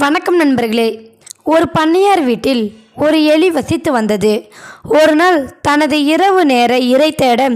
வணக்கம் நண்பர்களே. ஒரு பண்ணையார் வீட்டில் ஒரு எலி வசித்து வந்தது. ஒரு நாள் தனது இரவு நேர இரை தேட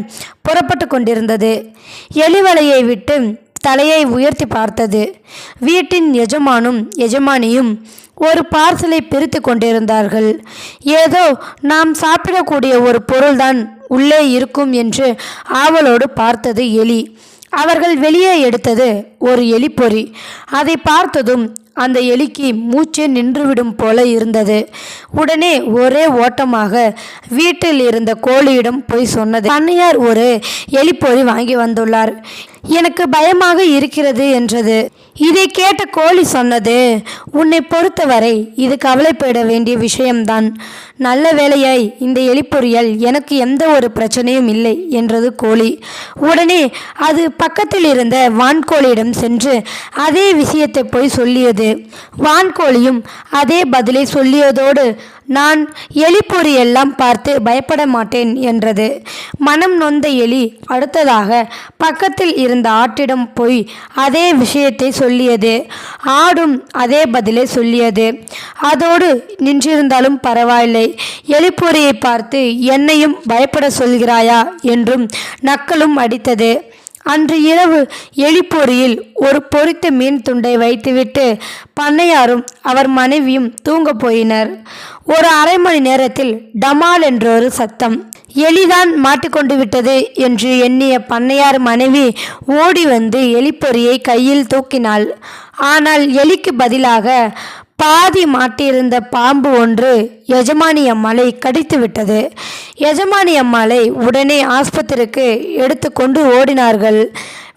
புறப்பட்டு கொண்டிருந்தது. எலி வலையை விட்டு தலையை உயர்த்தி பார்த்தது. வீட்டின் எஜமானும் எஜமானியும் ஒரு பார்சலை பிரித்து கொண்டிருந்தார்கள். ஏதோ நாம் சாப்பிடக்கூடிய ஒரு பொருள்தான் உள்ளே இருக்கும் என்று ஆவலோடு பார்த்தது எலி. அவர்கள் வெளியே எடுத்தது ஒரு எலிப்பொறி அதை பார்த்ததும் அந்த எலிக்கு மூச்சே நின்றுவிடும் போல இருந்தது. உடனே ஒரே ஓட்டமாக வீட்டில் இருந்த கோழியிடம் போய் சொன்னது பண்ணையார் ஒரு எலிப்பொறி வாங்கி வந்துள்ளார். எனக்கு பயமாக இருக்கிறது என்றது. இதை கேட்ட கோழி சொன்னது உன்னை பொறுத்தவரை இது கவலைப்பட வேண்டிய விஷயம்தான். நல்ல வேலையாய் இந்த எலிப்பொறியால் எனக்கு எந்த ஒரு பிரச்சனையும் இல்லை என்றது கோழி. உடனே அது பக்கத்தில் இருந்த வான்கோழியிடம் சென்று அதே விஷயத்தை போய் சொல்லியது. வான்கோழியும் அதே பதிலை சொல்லியதோடு நான் எலிப்பொறி எல்லாம் பார்த்து பயப்பட மாட்டேன் என்றது. மனம் நொந்த எலி அடுத்ததாக பக்கத்தில் இருந்த ஆட்டிடம் போய் அதே விஷயத்தை சொல்லியது. ஆடும் அதே பதிலை சொல்லியது. அதோடு நின்றிருந்தாலும் பரவாயில்லை. எலிப்பொறியை பார்த்து என்னையும் பயப்பட சொல்கிறாயா? என்றும் நக்கலும் அடித்தது. அன்று இரவு எலிப்பொறியில் ஒரு பொறித்த மீன் துண்டை வைத்துவிட்டு பண்ணையாரும் அவர் மனைவியும் தூங்கப் போயினர். ஒரு அரை மணி நேரத்தில் டமால் என்றொரு சத்தம். எலிதான் மாட்டிக்கொண்டு விட்டது என்று எண்ணிய பண்ணையார் மனைவி ஓடி வந்து எலிப்பொறியை கையில் தூக்கினாள். ஆனால் எலிக்கு பதிலாக பாதி மாட்டியிருந்த பாம்பு ஒன்று எஜமானி அம்மாளை கடித்து விட்டது. எஜமானி அம்மாளை உடனே ஆஸ்பத்திரிக்கு எடுத்துக்கொண்டு ஓடினார்கள்.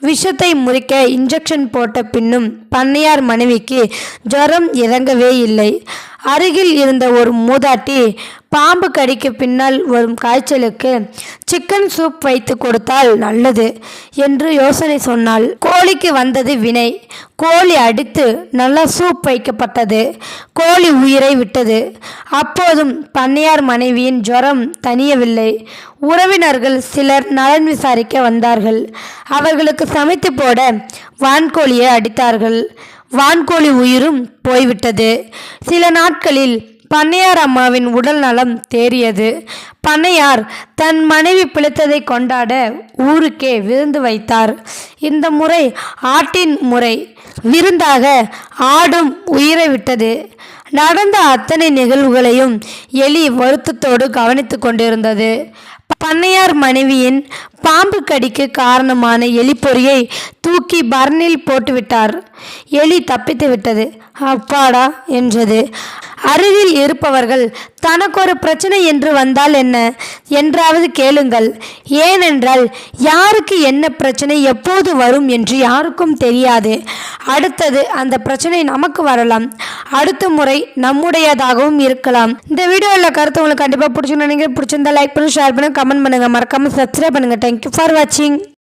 விஷத்தை முறிக்க இன்ஜெக்ஷன் போட்ட பின்னும் பண்ணையார் மனைவிக்கு ஜுரம் இறங்கவே இல்லை. அருகில் இருந்த ஒரு மூதாட்டி பாம்பு கடிக்கு பின்னால் வரும் காய்ச்சலுக்கு சிக்கன் சூப் வைத்து கொடுத்தால் நல்லது என்று யோசனை சொன்னாள். கோழிக்கு வந்தது வினை. கோழி அடித்து நல்லா சூப் வைக்கப்பட்டது. கோழி உயிரை விட்டது. அப்போதும் பண்ணையார் மனைவியின் ஜுரம் தனியவில்லை உறவினர்கள் சிலர் நலன் விசாரிக்க வந்தார்கள். அவர்களுக்கு சமைத்து போட வான்கோழியை அடித்தார்கள். வான்கோழி உயிரும் போய்விட்டது. சில நாட்களில் பண்ணையார் அம்மாவின் உடல் நலம் தேறியது. பண்ணையார் தன் மனைவி பிழைத்ததை கொண்டாட ஊருக்கே விருந்து வைத்தார். இந்த முறை ஆட்டின் முறை. விருந்தாக ஆடும் உயிரை விட்டது. நடந்த அத்தனை நிகழ்வுகளையும் எலி வருத்தத்தோடு கவனித்து கொண்டிருந்தது. பண்ணையார் மனைவியின் பாம்பு கடிக்கு காரணமான எலிப்பொறியை தூக்கி பர்னில் போட்டுவிட்டார். எலி தப்பித்து விட்டது. அப்பாடா என்றது. அருகில் இருப்பவர்கள் தனக்கு ஒரு பிரச்சனை என்று வந்தால் என்ன என்றாவது கேளுங்கள். ஏனென்றால் யாருக்கு என்ன பிரச்சனை எப்போது வரும் என்று யாருக்கும் தெரியாது. அடுத்தது அந்த பிரச்சனை நமக்கு வரலாம். அடுத்த முறை நம்முடையதாகவும் இருக்கலாம். இந்த வீடியோவில் கருத்து உங்களுக்கு கண்டிப்பாக பிடிச்சிருந்தீங்க பிடிச்சிருந்தா லைக் பண்ணி ஷேர் பண்ணி கமெண்ட் பண்ணுங்கள் மறக்காமல் சப்ஸ்கிரைப் பண்ணுங்கள் தேங்க்யூ ஃபார் வாட்சிங்